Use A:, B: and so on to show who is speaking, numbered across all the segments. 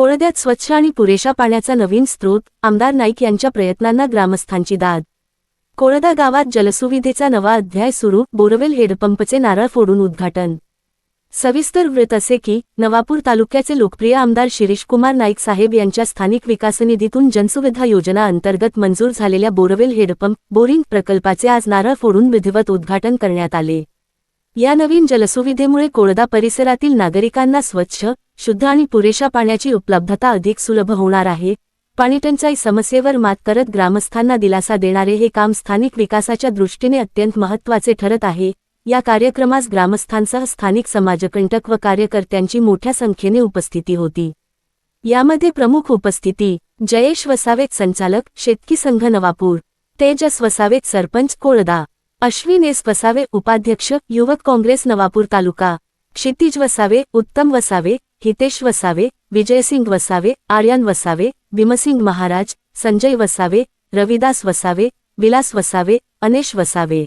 A: कोळद्यात स्वच्छ आणि पुरेशा पाण्याचा नवीन स्रोत आमदार नाईक यांच्या प्रयत्नांना ग्रामस्थांची दाद? कोळदा गावात जलसुविधेचा नवा अध्याय सुरू बोरवेल हेडपंपचे नारळ फोडून उद्घाटन. सविस्तर वृत्त असे की नवापूर तालुक्याचे लोकप्रिय आमदार शिरीषकुमार नाईक साहेब यांच्या स्थानिक विकास निधीतून जनसुविधा योजना अंतर्गत मंजूर झालेल्या बोरवेल हेडपंप बोरिंग प्रकल्पाचे आज नारळ फोडून विधिवत उद्घाटन करण्यात आले. या नवीन जलसुविधेमुळे कोळदा परिसरातील नागरिकांना स्वच्छ शुद्ध आणि पुरेशा पाण्याची उपलब्धता अधिक सुलभ होणार आहे. पाणीटंचाई समस्येवर मात करत ग्रामस्थांना दिलासा देणारे हे काम स्थानिक विकासाच्या दृष्टीने अत्यंत महत्त्वाचे ठरत आहे. या कार्यक्रमास ग्रामस्थांसह स्थानिक समाजकंटक व कार्यकर्त्यांची मोठ्या संख्येने उपस्थिती होती. यामध्ये प्रमुख उपस्थिती जयेश वसावेत संचालक शेतकी संघ नवापूर तेजस वसावेत सरपंच कोळदा अश्विन एस वसावे उपाध्यक्ष युवक काँग्रेस नवापूर तालुका. क्षितिज वसावे उत्तम वसावे हितेश वसावे विजयसिंग वसावे आर्यन वसावे भीमसिंग महाराज संजय वसावे रविदास वसावे विलास वसावे अनेश वसावे.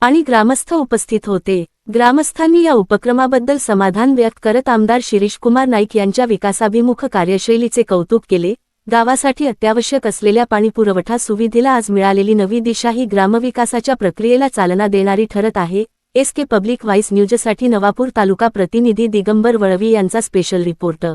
A: आणि ग्रामस्थ उपस्थित होते. ग्रामस्थांनी या उपक्रमाबद्दल समाधान व्यक्त करत आमदार शिरीषकुमार नाईक यांच्या विकासाभिमुख कार्यशैलीचे कौतुक केले. गावासाठी अत्यावश्यक असलेल्या पाणीपुरवठा सुविधेला आज मिळालेली नवी दिशा ही ग्रामविकासाच्या प्रक्रियेला चालना देणारी ठरत आहे. एस के पब्लिक व्हाईस न्यूजसाठी नवापूर तालुका प्रतिनिधी दिगंबर वळवी यांचा स्पेशल रिपोर्ट.